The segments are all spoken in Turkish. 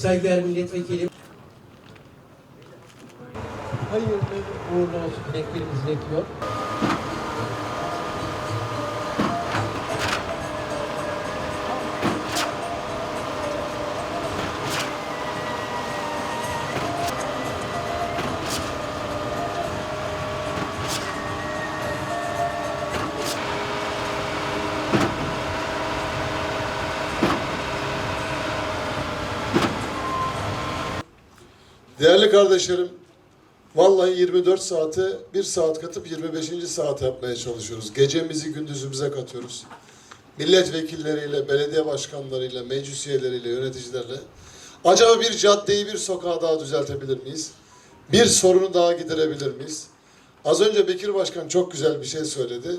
saygıdeğer milletvekilim. Hayırlı uğurlu olsun dileklerimizi iletiyor. Değerli kardeşlerim, vallahi 24 saate 1 saat katıp 25. saat yapmaya çalışıyoruz. Gecemizi gündüzümüze katıyoruz. Milletvekilleriyle, belediye başkanlarıyla, meclis üyeleriyle, yöneticilerle. Acaba bir caddeyi, bir sokağı daha düzeltebilir miyiz? Bir sorunu daha giderebilir miyiz? Az önce Bekir Başkan çok güzel bir şey söyledi.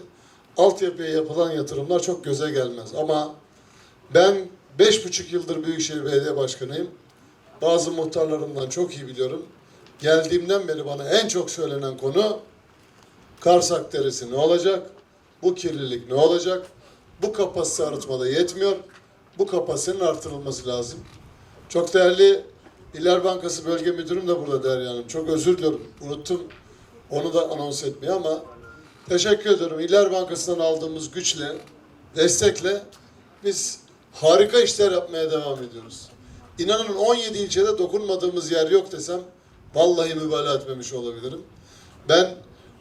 Altyapıya yapılan yatırımlar çok göze gelmez. Ama ben beş buçuk yıldır Büyükşehir Belediye Başkanıyım. Bazı muhtarlarımdan çok iyi biliyorum. Geldiğimden beri bana en çok söylenen konu Karsak Deresi ne olacak? Bu kirlilik ne olacak? Bu kapasite arıtmada yetmiyor. Bu kapasitenin artırılması lazım. Çok değerli İller Bankası Bölge Müdürüm de burada Derya Hanım. Çok özür diliyorum. Unuttum onu da anons etmeyi ama teşekkür ediyorum. İller Bankası'ndan aldığımız güçle, destekle biz harika işler yapmaya devam ediyoruz. İnanın 17 ilçede dokunmadığımız yer yok desem vallahi mübalağa etmemiş olabilirim. Ben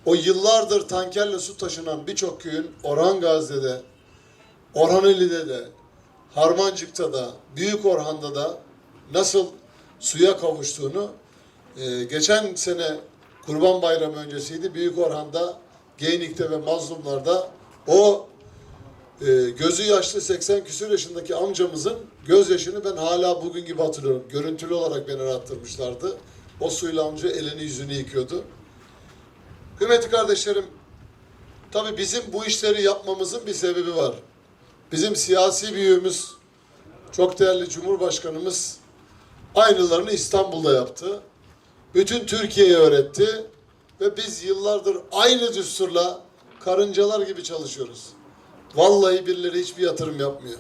o yıllardır tankerle su taşınan birçok köyün Orhan Gazi'de, Orhaneli'de de, Harmancık'ta da, Büyük Orhan'da da nasıl suya kavuştuğunu e, geçen sene Kurban Bayramı öncesiydi. Büyük Orhan'da, Geynik'te ve Mazlumlar'da o e, gözü yaşlı 80 küsur yaşındaki amcamızın gözyaşını ben hala bugün gibi hatırlıyorum. Görüntülü olarak beni arattırmışlardı. O suyla amca elini yüzünü yıkıyordu. Kıymetli kardeşlerim, tabii bizim bu işleri yapmamızın bir sebebi var. Bizim siyasi büyüğümüz, çok değerli Cumhurbaşkanımız aynılarını İstanbul'da yaptı. Bütün Türkiye'ye öğretti ve biz yıllardır aynı düsturla karıncalar gibi çalışıyoruz. Vallahi birileri hiçbir yatırım yapmıyor.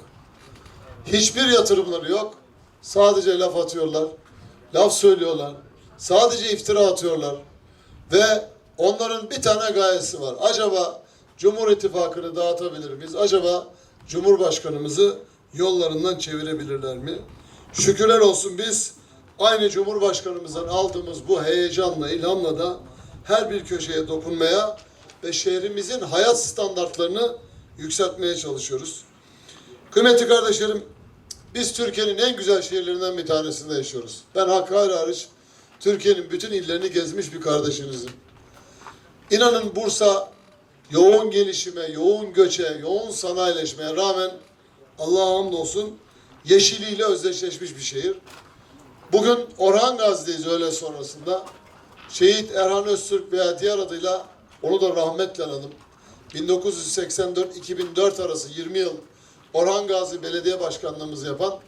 Hiçbir yatırımları yok. Sadece laf atıyorlar. Laf söylüyorlar. Sadece iftira atıyorlar. Ve onların bir tane gayesi var. Acaba Cumhur İttifakı'nı dağıtabilir miyiz? Acaba Cumhurbaşkanımızı yollarından çevirebilirler mi? Şükürler olsun biz aynı Cumhurbaşkanımızdan aldığımız bu heyecanla, ilhamla da her bir köşeye dokunmaya ve şehrimizin hayat standartlarını yükseltmeye çalışıyoruz. Kıymetli kardeşlerim, biz Türkiye'nin en güzel şehirlerinden bir tanesinde yaşıyoruz. Ben Hakkari hariç Türkiye'nin bütün illerini gezmiş bir kardeşinizim. İnanın Bursa yoğun gelişime, yoğun göçe, yoğun sanayileşmeye rağmen Allah'a hamdolsun yeşiliyle özdeşleşmiş bir şehir. Bugün Orhan Gazi'deyiz öğle sonrasında. Şehit Erhan Öztürk veya diğer adıyla onu da rahmetle analım. 1984-2004 arası 20 yıl Orhan Gazi Belediye Başkanlığımızı yapan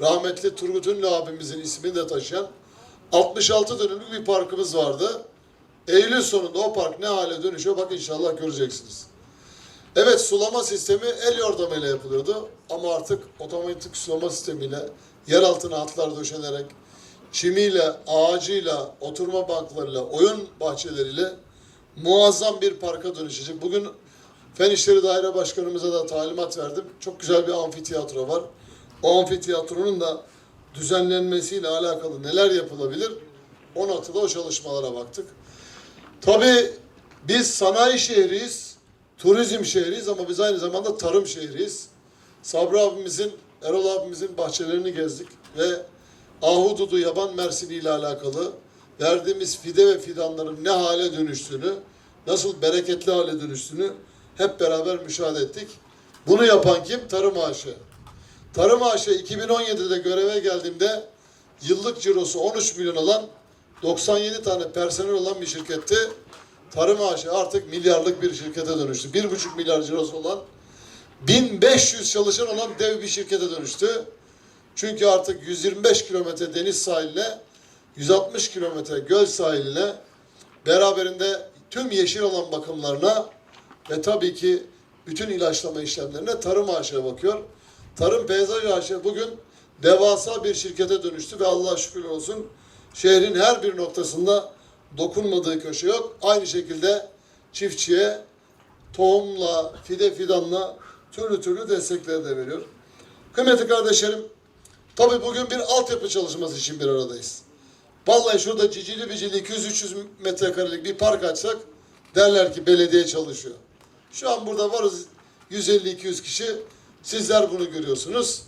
rahmetli Turgut Ünlü abimizin ismini de taşıyan 66 dönümlük bir parkımız vardı. Eylül sonunda o park ne hale dönüşüyor bak inşallah göreceksiniz. Evet sulama sistemi el yordamıyla yapılıyordu ama artık otomatik sulama sistemiyle yer altına hatlar döşenerek çimiyle, ağacıyla, oturma banklarıyla, oyun bahçeleriyle muazzam bir parka dönüşecek. Bugün Fen İşleri Daire Başkanımıza da talimat verdim. Çok güzel bir amfiteyatro var. O amfiteyatronun da düzenlenmesiyle alakalı neler yapılabilir? O noktada o çalışmalara baktık. Tabii biz sanayi şehriyiz, turizm şehriyiz ama biz aynı zamanda tarım şehriyiz. Sabri abimizin, Erol abimizin bahçelerini gezdik ve ahududu yaban mersini ile alakalı verdiğimiz fide ve fidanların ne hale dönüştüğünü, nasıl bereketli hale dönüştüğünü hep beraber müşahede ettik. Bunu yapan kim? Tarım AŞ. Tarım AŞ 2017'de göreve geldiğimde yıllık cirosu 13 milyon olan 97 tane personel olan bir şirketti. Tarım AŞ artık milyarlık bir şirkete dönüştü. 1,5 milyar cirosu olan 1500 çalışan olan dev bir şirkete dönüştü. Çünkü artık 125 kilometre deniz sahiline, 160 kilometre göl sahiline beraberinde tüm yeşil alan bakımlarına ve tabii ki bütün ilaçlama işlemlerine Tarım AŞ bakıyor. Tarım Peyzaj AŞ bugün devasa bir şirkete dönüştü ve Allah'a şükürler olsun şehrin her bir noktasında dokunmadığı köşe yok. Aynı şekilde çiftçiye tohumla, fide fidanla türlü türlü destekler de veriyor. Kıymetli kardeşlerim, tabii bugün bir altyapı çalışması için bir aradayız. Vallahi şurada cicili bicili 200-300 metrekarelik bir park açsak derler ki belediye çalışıyor. Şu an burada varız 150-200 kişi. Sizler bunu görüyorsunuz.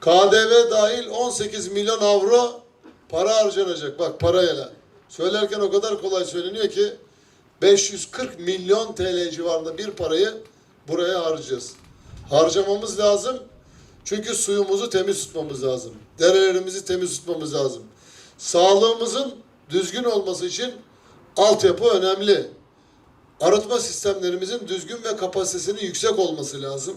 KDV dahil 18 milyon avro para harcanacak. Bak parayla. Söylerken o kadar kolay söyleniyor ki 540 milyon TL civarında bir parayı buraya harcayacağız. Harcamamız lazım. Çünkü suyumuzu temiz tutmamız lazım. Derelerimizi temiz tutmamız lazım. Sağlığımızın düzgün olması için altyapı önemli. Arıtma sistemlerimizin düzgün ve kapasitesinin yüksek olması lazım.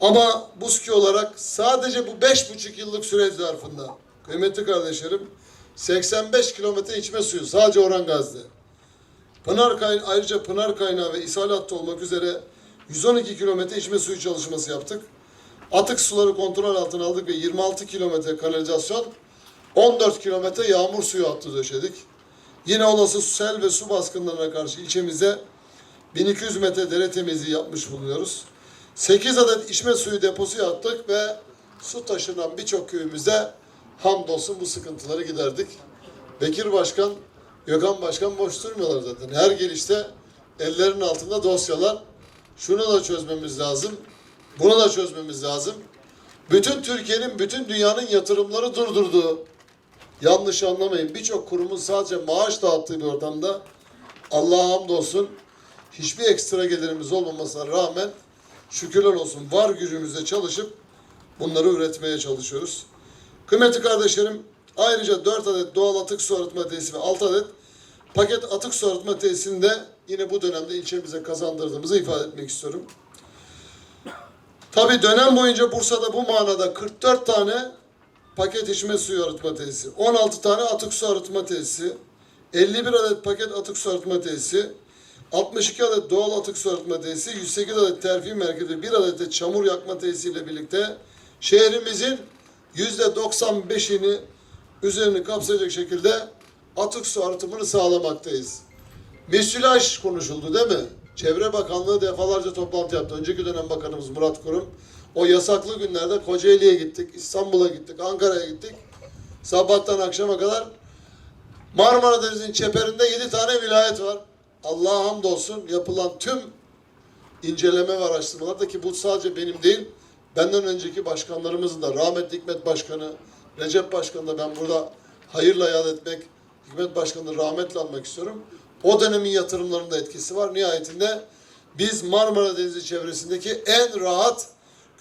Ama BUSKİ olarak sadece bu beş buçuk yıllık süreç zarfında kıymetli kardeşlerim 85 kilometre içme suyu sadece Orangaz'da. Pınar kaynağı, ayrıca Pınar kaynağı ve ishal olmak üzere 112 kilometre içme suyu çalışması yaptık. Atık suları kontrol altına aldık ve 26 kilometre kanalizasyon, 14 kilometre yağmur suyu hattı döşedik. Yine olası sel ve su baskınlarına karşı ilçemizde 1200 metre dere temizliği yapmış bulunuyoruz. 8 adet içme suyu deposu yaptık ve su taşınan birçok köyümüzde hamdolsun bu sıkıntıları giderdik. Bekir Başkan, Gökhan Başkan boş durmuyorlar zaten. Her gelişte ellerinin altında dosyalar. Şunu da çözmemiz lazım. Bunu da çözmemiz lazım. Bütün Türkiye'nin, bütün dünyanın yatırımları durdurduğu, yanlış anlamayın birçok kurumun sadece maaş dağıttığı bir ortamda Allah'a hamdolsun hiçbir ekstra gelirimiz olmamasına rağmen şükürler olsun var gücümüzle çalışıp bunları üretmeye çalışıyoruz. Kıymetli kardeşlerim ayrıca 4 adet doğal atık su arıtma tesisi ve 6 adet paket atık su arıtma tesisini yine bu dönemde ilçemize kazandırdığımızı ifade etmek istiyorum. Tabi dönem boyunca Bursa'da bu manada 44 tane paket içme suyu arıtma tesisi, 16 tane atık su arıtma tesisi, 51 adet paket atık su arıtma tesisi, 62 adet doğal atık su arıtma tesisi, 108 adet terfi merkezi, 1 adet de çamur yakma tesisiyle birlikte şehrimizin %95'ini üzerini kapsayacak şekilde atık su arıtımını sağlamaktayız. Misülaj konuşuldu değil mi? Çevre Bakanlığı defalarca toplantı yaptı. Önceki dönem bakanımız Murat Kurum. O yasaklı günlerde Kocaeli'ye gittik, İstanbul'a gittik, Ankara'ya gittik. Sabahtan akşama kadar Marmara Denizi'nin çeperinde yedi tane vilayet var. Allah'a hamdolsun yapılan tüm inceleme ve araştırmalarda ki bu sadece benim değil, benden önceki başkanlarımızın da rahmetli Hikmet Başkanı, Recep Başkanı da ben burada hayırla yad etmek, Hikmet Başkanı'nı rahmetle anmak istiyorum. O dönemin yatırımlarında etkisi var. Nihayetinde biz Marmara Denizi çevresindeki en rahat,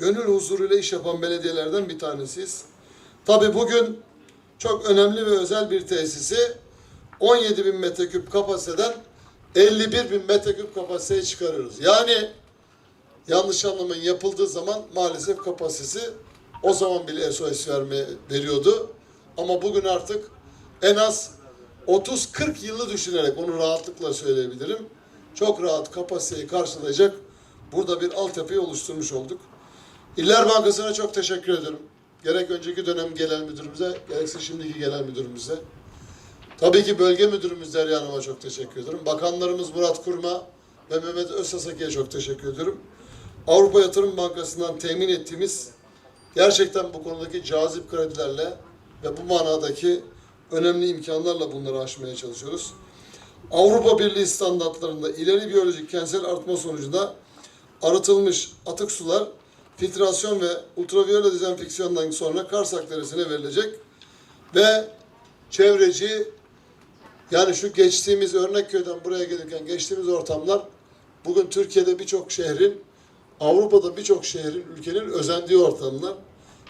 gönül huzuruyla iş yapan belediyelerden bir tanesiyiz. Tabi bugün çok önemli ve özel bir tesisi 17 bin metreküp kapasiteden 51 bin metreküp kapasiteye çıkarıyoruz. Yani yanlış anlamayın yapıldığı zaman maalesef kapasitesi o zaman bile SOS verme, veriyordu. Ama bugün artık en az 30-40 yılı düşünerek onu rahatlıkla söyleyebilirim. Çok rahat kapasiteyi karşılayacak burada bir altyapıyı oluşturmuş olduk. İller Bankası'na çok teşekkür ederim. Gerek önceki dönem genel müdürümüze, gerekse şimdiki genel müdürümüze. Tabii ki bölge müdürümüz Derya çok teşekkür ederim. Bakanlarımız Murat Kurma ve Mehmet Özsasaki'ye çok teşekkür ediyorum. Avrupa Yatırım Bankası'ndan temin ettiğimiz gerçekten bu konudaki cazip kredilerle ve bu manadaki önemli imkanlarla bunları aşmaya çalışıyoruz. Avrupa Birliği standartlarında ileri biyolojik kentsel artma sonucunda arıtılmış atık sular filtrasyon ve ultraviyole dezenfeksiyondan sonra Karsak Deresi'ne verilecek ve çevreci yani şu geçtiğimiz örnek köyden buraya gelirken geçtiğimiz ortamlar bugün Türkiye'de birçok şehrin Avrupa'da birçok şehrin ülkenin özendiği ortamlar.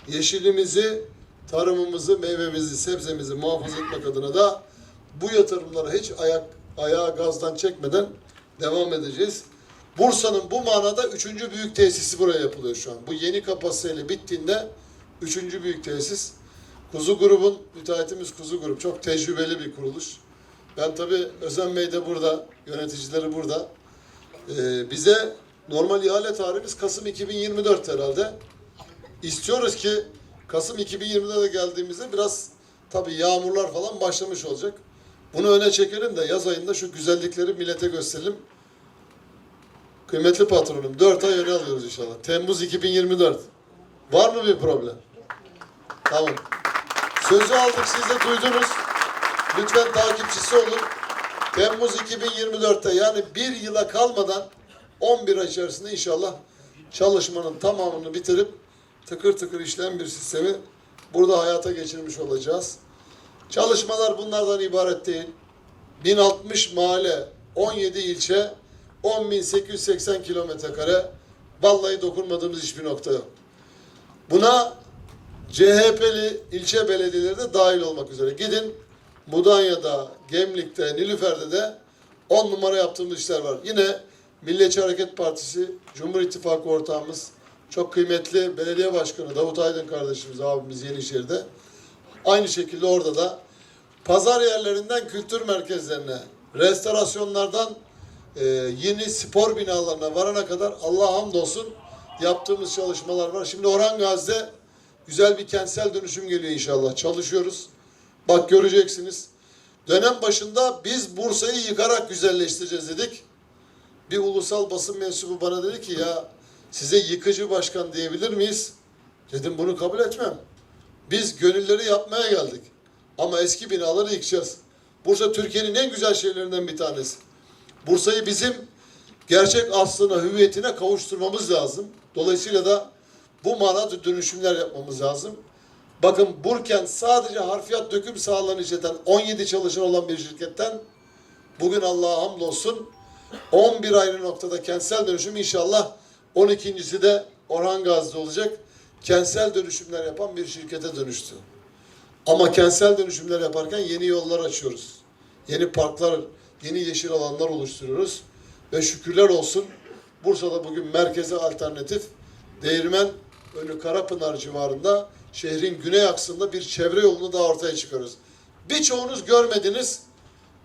Yeşilimizi, tarımımızı, meyvemizi, sebzemizi muhafaza etmek adına da bu yatırımlara hiç ayak ayağı gazdan çekmeden devam edeceğiz. Bursa'nın bu manada üçüncü büyük tesisi buraya yapılıyor şu an. Bu yeni kapasiteyle bittiğinde üçüncü büyük tesis. Kuzu grubun, müteahhitimiz Kuzu Grup çok tecrübeli bir kuruluş. Ben tabii Özen Bey de burada, yöneticileri burada. Ee, bize normal ihale tarihimiz Kasım 2024 herhalde. İstiyoruz ki Kasım 2020'de de geldiğimizde biraz tabii yağmurlar falan başlamış olacak. Bunu öne çekelim de yaz ayında şu güzellikleri millete gösterelim. Kıymetli patronum 4 ay öne alıyoruz inşallah. Temmuz 2024. Var mı bir problem? Tamam. Sözü aldık siz de duydunuz. Lütfen takipçisi olun. Temmuz 2024'te yani bir yıla kalmadan 11 ay içerisinde inşallah çalışmanın tamamını bitirip tıkır tıkır işleyen bir sistemi burada hayata geçirmiş olacağız. Çalışmalar bunlardan ibaret değil. 1060 mahalle, 17 ilçe, 10.880 kilometre kare. Vallahi dokunmadığımız hiçbir nokta yok. Buna CHP'li ilçe belediyeleri de dahil olmak üzere. Gidin Mudanya'da, Gemlik'te, Nilüfer'de de 10 numara yaptığımız işler var. Yine Milliyetçi Hareket Partisi, Cumhur İttifakı ortağımız, çok kıymetli belediye başkanı Davut Aydın kardeşimiz, abimiz Yenişehir'de. Aynı şekilde orada da pazar yerlerinden kültür merkezlerine, restorasyonlardan e, yeni spor binalarına varana kadar Allah'a hamdolsun yaptığımız çalışmalar var. Şimdi Orhan Gazi'de güzel bir kentsel dönüşüm geliyor inşallah. Çalışıyoruz. Bak göreceksiniz. Dönem başında biz Bursa'yı yıkarak güzelleştireceğiz dedik. Bir ulusal basın mensubu bana dedi ki ya size yıkıcı başkan diyebilir miyiz? Dedim bunu kabul etmem. Biz gönülleri yapmaya geldik. Ama eski binaları yıkacağız. Bursa Türkiye'nin en güzel şehirlerinden bir tanesi. Bursa'yı bizim gerçek aslına, hüviyetine kavuşturmamız lazım. Dolayısıyla da bu manada dönüşümler yapmamız lazım. Bakın Burkent sadece harfiyat döküm sahalarını işleten 17 çalışan olan bir şirketten bugün Allah'a hamdolsun 11 ayrı noktada kentsel dönüşüm inşallah 12.si de Orhan Gazi'de olacak. Kentsel dönüşümler yapan bir şirkete dönüştü. Ama kentsel dönüşümler yaparken yeni yollar açıyoruz. Yeni parklar, yeni yeşil alanlar oluşturuyoruz. Ve şükürler olsun Bursa'da bugün merkeze alternatif Değirmen Önü Karapınar civarında şehrin güney aksında bir çevre yolunu da ortaya çıkarıyoruz. Birçoğunuz görmediniz.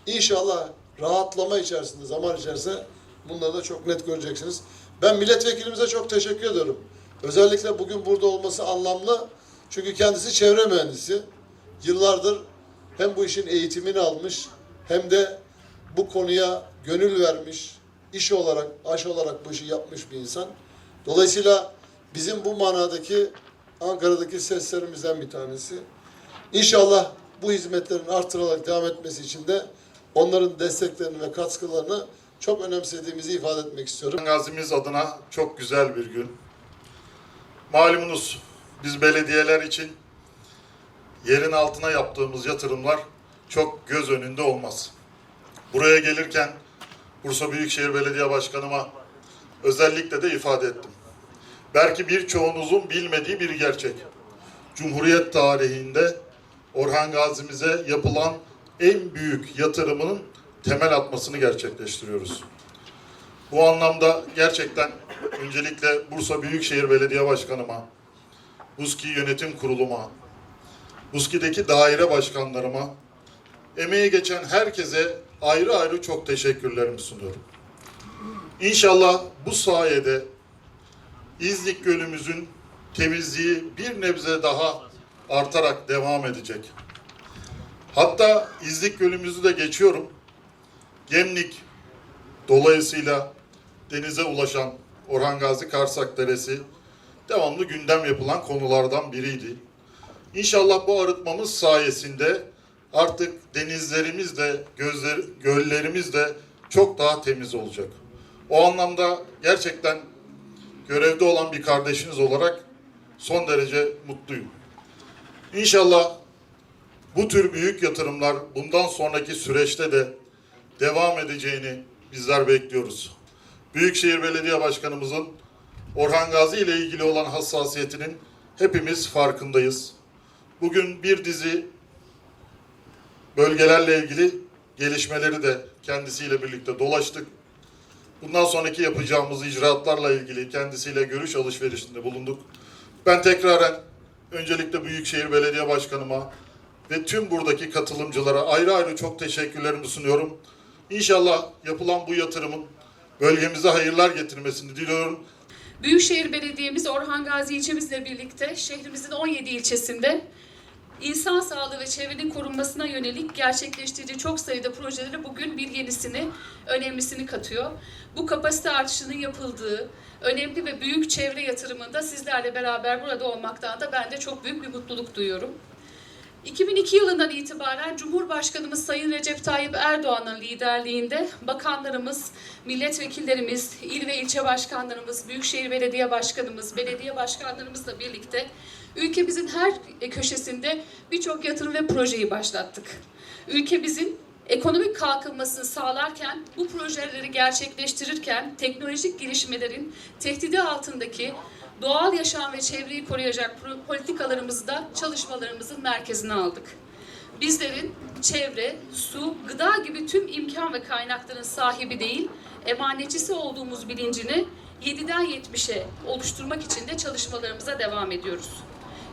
İnşallah rahatlama içerisinde, zaman içerisinde bunları da çok net göreceksiniz. Ben milletvekilimize çok teşekkür ediyorum. Özellikle bugün burada olması anlamlı. Çünkü kendisi çevre mühendisi. Yıllardır hem bu işin eğitimini almış hem de bu konuya gönül vermiş, iş olarak, aş olarak bu işi yapmış bir insan. Dolayısıyla bizim bu manadaki Ankara'daki seslerimizden bir tanesi. İnşallah bu hizmetlerin artırılarak devam etmesi için de onların desteklerini ve katkılarını çok önemsediğimizi ifade etmek istiyorum. Gazimiz adına çok güzel bir gün. Malumunuz biz belediyeler için yerin altına yaptığımız yatırımlar çok göz önünde olmaz. Buraya gelirken Bursa Büyükşehir Belediye Başkanıma özellikle de ifade ettim. Belki birçoğunuzun bilmediği bir gerçek. Cumhuriyet tarihinde Orhan Gazi'mize yapılan en büyük yatırımının temel atmasını gerçekleştiriyoruz. Bu anlamda gerçekten öncelikle Bursa Büyükşehir Belediye Başkanıma, BUSKİ Yönetim Kuruluma, BUSKİ'deki daire başkanlarıma, emeği geçen herkese ayrı ayrı çok teşekkürlerimi sunuyorum. İnşallah bu sayede İznik Gölümüzün temizliği bir nebze daha artarak devam edecek. Hatta İznik Gölümüzü de geçiyorum. Gemlik dolayısıyla denize ulaşan Orhan Gazi Karsak Deresi devamlı gündem yapılan konulardan biriydi. İnşallah bu arıtmamız sayesinde artık denizlerimiz de gözler, göllerimiz de çok daha temiz olacak. O anlamda gerçekten görevde olan bir kardeşiniz olarak son derece mutluyum. İnşallah bu tür büyük yatırımlar bundan sonraki süreçte de devam edeceğini bizler bekliyoruz. Büyükşehir Belediye Başkanımızın Orhan Gazi ile ilgili olan hassasiyetinin hepimiz farkındayız. Bugün bir dizi bölgelerle ilgili gelişmeleri de kendisiyle birlikte dolaştık. Bundan sonraki yapacağımız icraatlarla ilgili kendisiyle görüş alışverişinde bulunduk. Ben tekraren öncelikle Büyükşehir Belediye Başkanıma ve tüm buradaki katılımcılara ayrı ayrı çok teşekkürlerimi sunuyorum. İnşallah yapılan bu yatırımın bölgemize hayırlar getirmesini diliyorum. Büyükşehir Belediye'miz Orhan Gazi ilçemizle birlikte şehrimizin 17 ilçesinde insan sağlığı ve çevrenin korunmasına yönelik gerçekleştirici çok sayıda projeleri bugün bir yenisini, önemlisini katıyor. Bu kapasite artışının yapıldığı önemli ve büyük çevre yatırımında sizlerle beraber burada olmaktan da ben de çok büyük bir mutluluk duyuyorum. 2002 yılından itibaren Cumhurbaşkanımız Sayın Recep Tayyip Erdoğan'ın liderliğinde bakanlarımız, milletvekillerimiz, il ve ilçe başkanlarımız, Büyükşehir Belediye Başkanımız, belediye başkanlarımızla birlikte ülkemizin her köşesinde birçok yatırım ve projeyi başlattık. Ülkemizin ekonomik kalkınmasını sağlarken, bu projeleri gerçekleştirirken teknolojik gelişmelerin tehdidi altındaki doğal yaşam ve çevreyi koruyacak politikalarımızı da çalışmalarımızın merkezine aldık. Bizlerin çevre, su, gıda gibi tüm imkan ve kaynakların sahibi değil, emanetçisi olduğumuz bilincini 7'den 70'e oluşturmak için de çalışmalarımıza devam ediyoruz.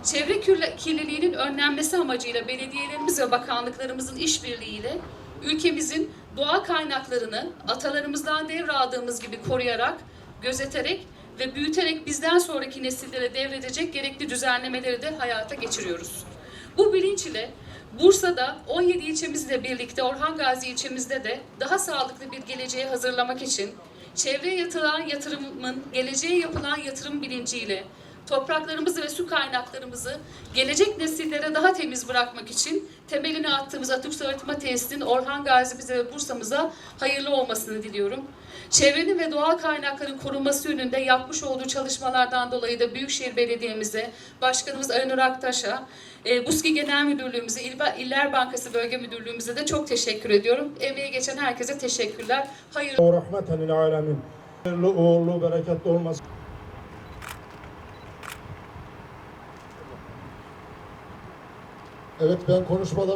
Çevre kirliliğinin önlenmesi amacıyla belediyelerimiz ve bakanlıklarımızın işbirliğiyle ülkemizin doğa kaynaklarını atalarımızdan devraldığımız gibi koruyarak, gözeterek ve büyüterek bizden sonraki nesillere devredecek gerekli düzenlemeleri de hayata geçiriyoruz. Bu bilinç ile Bursa'da 17 ilçemizle birlikte Orhan Gazi ilçemizde de daha sağlıklı bir geleceğe hazırlamak için çevreye yatırılan yatırımın geleceğe yapılan yatırım bilinciyle topraklarımızı ve su kaynaklarımızı gelecek nesillere daha temiz bırakmak için temelini attığımız atık su arıtma tesisinin Orhan Gazi'mize ve Bursa'mıza hayırlı olmasını diliyorum. Çevrenin ve doğal kaynakların korunması yönünde yapmış olduğu çalışmalardan dolayı da Büyükşehir Belediye'mize, Başkanımız Arinur Aktaş'a, e, BUSKİ Genel Müdürlüğümüze, İl- İller Bankası Bölge Müdürlüğümüze de çok teşekkür ediyorum. Emeği geçen herkese teşekkürler. Hayırlı rahmeten alemin. Hayırlı uğurlu bereketli olmasın. Evet ben konuşmadan